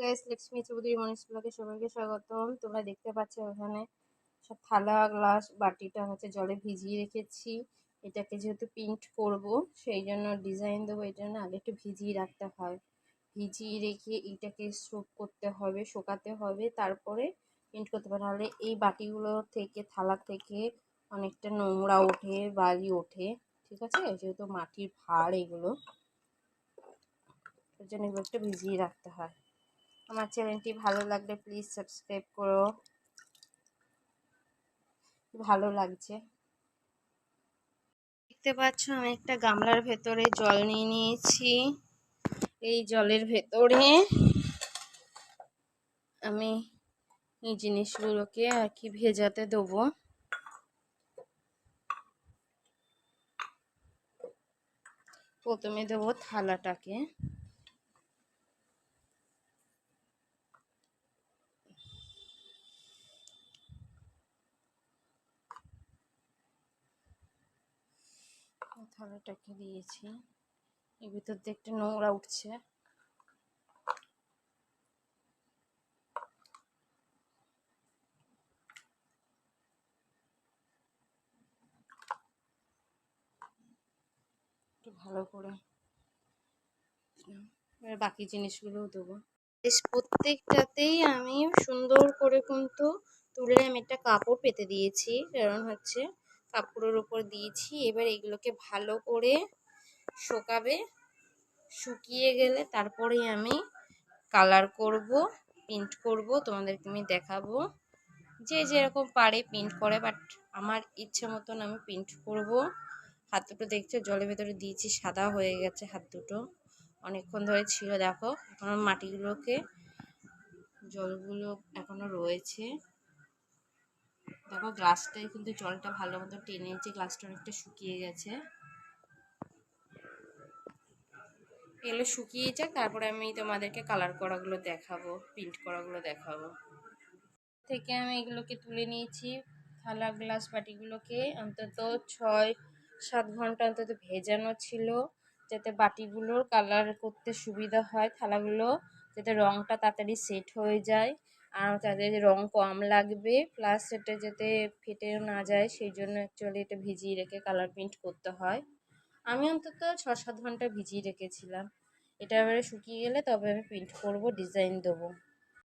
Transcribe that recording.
Guys Lakshmi Chowdhury মনীষ ব্লগে সবাইকে স্বাগতম। তোমরা দেখতে পাচ্ছ ওখানে সব থালা গ্লাস বাটিটা হচ্ছে জলে ভিজিয়ে রেখেছি। এটাকে যেহেতু প্রিন্ট করব, সেই জন্য ডিজাইন দেবো এই জন্য আগে একটু ভিজিয়ে রাখতে হয়। ভিজিয়ে রেখে এইটাকে সোপ করতে হবে, শোকাতে হবে, তারপরে প্রিন্ট করতে হবে। নাহলে এই বাটিগুলো থেকে, থালা থেকে অনেকটা নোংরা ওঠে, বালি ওঠে, ঠিক আছে? যেহেতু মাটির ভাড় এগুলো, ওই জন্য এগুলো একটু ভিজিয়ে রাখতে হয়। আমার চ্যানেলটি ভালো লাগলে প্লিজ সাবস্ক্রাইব করো। ভালো লাগছে। দেখতে পাচ্ছ, আমি একটা গামলার ভেতরে জল নিয়ে নিয়েছি। এই জলের ভেতরে আমি এই জিনিসগুলোকে আর কি ভেজাতে দেবো। প্রথমে দেবো থালাটাকে। থালাটাকে দিয়েছি। এর ভিতর দিয়ে একটা নোংরা উঠছে। একটু ভালো করে এবার বাকি জিনিসগুলোও দেবো। বেশ, প্রত্যেকটাতেই আমি সুন্দর করে কিন্তু তুলে আমি একটা কাপড় পেতে দিয়েছি। কারণ হচ্ছে কাপড়ের উপর দিয়েছি। এবার এগুলোকে ভালো করে শোকাবে। শুকিয়ে গেলে তারপরেই আমি কালার করব প্রিন্ট করব। তোমাদেরকে আমি দেখাবো। যে যেরকম পারে প্রিন্ট করে বাট আমার ইচ্ছে মতন আমি প্রিন্ট করব। হাত দুটো দেখছ, জলের ভেতরে দিয়েছি, সাদা হয়ে গেছে হাত দুটো। অনেকক্ষণ ধরে ছিল, দেখো। এখন মাটিগুলোকে, জলগুলো এখনও রয়েছে। দেখো গ্লাসটায় কিন্তু জলটা ভালো মতো টেনে টেনেছে গ্লাসটা অনেকটা শুকিয়ে গেছে। এগুলো শুকিয়ে যাক, তারপরে আমি তোমাদেরকে কালার করাগুলো দেখাবো প্রিন্ট করাগুলো দেখাবো। থেকে আমি এগুলোকে তুলে নিয়েছি, থালা গ্লাস বাটিগুলোকে। অন্তত ছয়, সাত ঘণ্টা অন্তত ভেজানো ছিল, যাতে বাটিগুলোর কালার করতে সুবিধা হয়, থালাগুলো, যাতে রঙটা তাড়াতাড়ি সেট হয়ে যায়। আর তাদের রং কম লাগবে প্লাস এটা যাতে ফেটে না যায় সেই জন্য অ্যাকচুয়ালি এটা ভিজিয়ে রেখে কালার প্রিন্ট করতে হয়। আমি অন্তত ছ সাত ঘণ্টা ভিজিয়ে রেখেছিলাম। এটা এবারে শুকিয়ে গেলে তবে আমি প্রিন্ট করব ডিজাইন দেবো।